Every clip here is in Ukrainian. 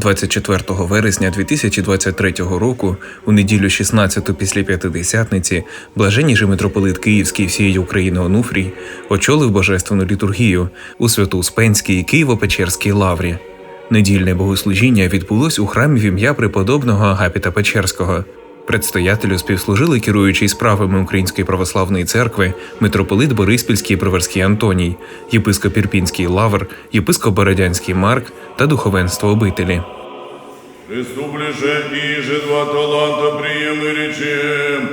24 вересня 2023 року, у неділю 16 після П'ятидесятниці, блаженніший митрополит Київський всієї України Онуфрій очолив божественну літургію у святу Успенській Києво-Печерській лаврі. Недільне богослужіння відбулось у храмі в ім'я преподобного Агапіта Печерського. Предстоятелю співслужили керуючий справами Української православної церкви митрополит Бориспільський Приверський Антоній, єпископ Ірпінський Лавр, єпископ Бородянський Марк та духовенство обителі. Христу ближе два таланта прием речем,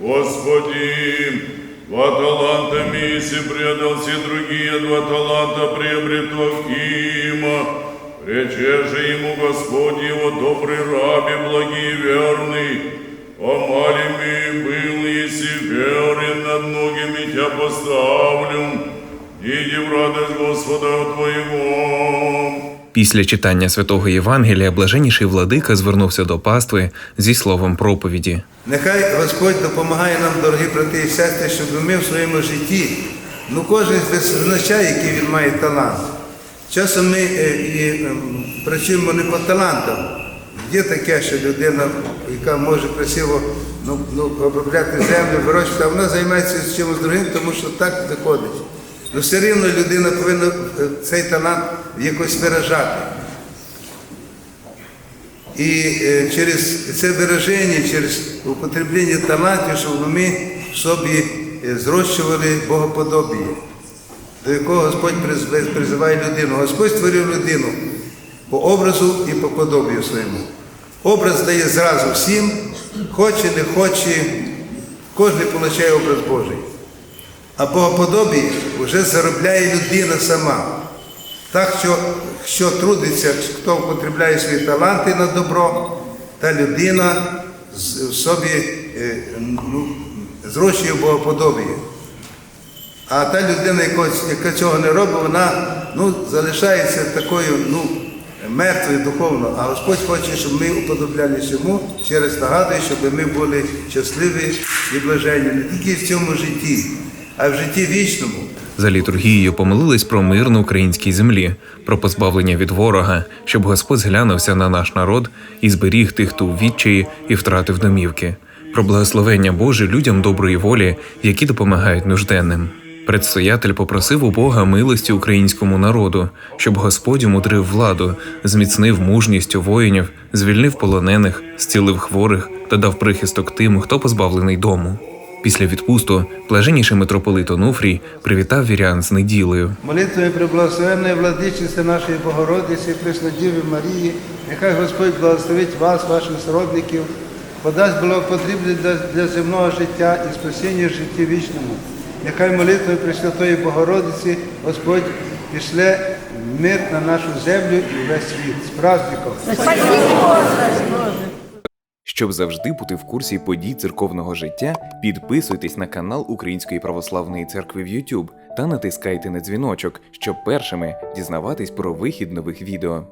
Господи, два таланта миси предал все другие, два таланта приобрету Акима. Рече же ему Господь его добрый раб и благий и верный, Омалими был, если верен над многими тебя поставлю, иди в радость Господа Твоего. Після читання святого Євангелія блаженніший владика звернувся до пастви зі словом проповіді. Нехай Господь допомагає нам, дорогі брати і сестри, щоб ми в своєму житті, ну кожен визначає, який він має талант. Часом ми е, і ем, працюємо не по талантам. Є таке, що людина, яка може красиво ну, ну, обробляти землю, вирощувати, а вона займається чимось другим, тому що так виходить. Ну все рівно людина повинна е, цей талант якось виражати. І е, через це вираження, через употреблення талантів, щоб ми собі е, зрощували богоподобіє, до якого Господь призиває людину. Господь створив людину по образу і по подобію своєму. Образ дає зразу всім, хоче, не хоче, кожен отримує образ Божий. А богоподобі вже заробляє людина сама. Так що, що трудиться, хто употребляє свої таланти на добро, та людина в собі е, ну, зрощує богоподобіє. А та людина, яка цього не робить, вона ну, залишається такою ну, мертвою духовно. А Господь хоче, щоб ми уподоблялися йому, ще раз нагадую, щоб ми були щасливі і блаженні не тільки в цьому житті, а в житті вічному. За літургією помолились про мир на українській землі, про позбавлення від ворога, щоб Господь зглянувся на наш народ і зберіг тих, хто у відчаї і втратив домівки, про благословення Боже людям доброї волі, які допомагають нужденним. Предстоятель попросив у Бога милості українському народу, щоб Господь умудрив владу, зміцнив мужність у воїнів, звільнив полонених, зцілив хворих та дав прихисток тим, хто позбавлений дому. Після відпусту блаженніший митрополит Онуфрій привітав вірян з неділею. Молитвою приблагословенної владичиці нашої Богородиці, Преснодіви Марії, нехай Господь благословить вас, ваших сродників, подасть благопотрібне для, для земного життя і спасіння житті вічному. Нехай молитвою Пресвятої Богородиці Господь пішле мир на нашу землю і весь світ. З праздником! Щоб завжди бути в курсі подій церковного життя, підписуйтесь на канал Української православної церкви в YouTube та натискайте на дзвіночок, щоб першими дізнаватись про вихід нових відео.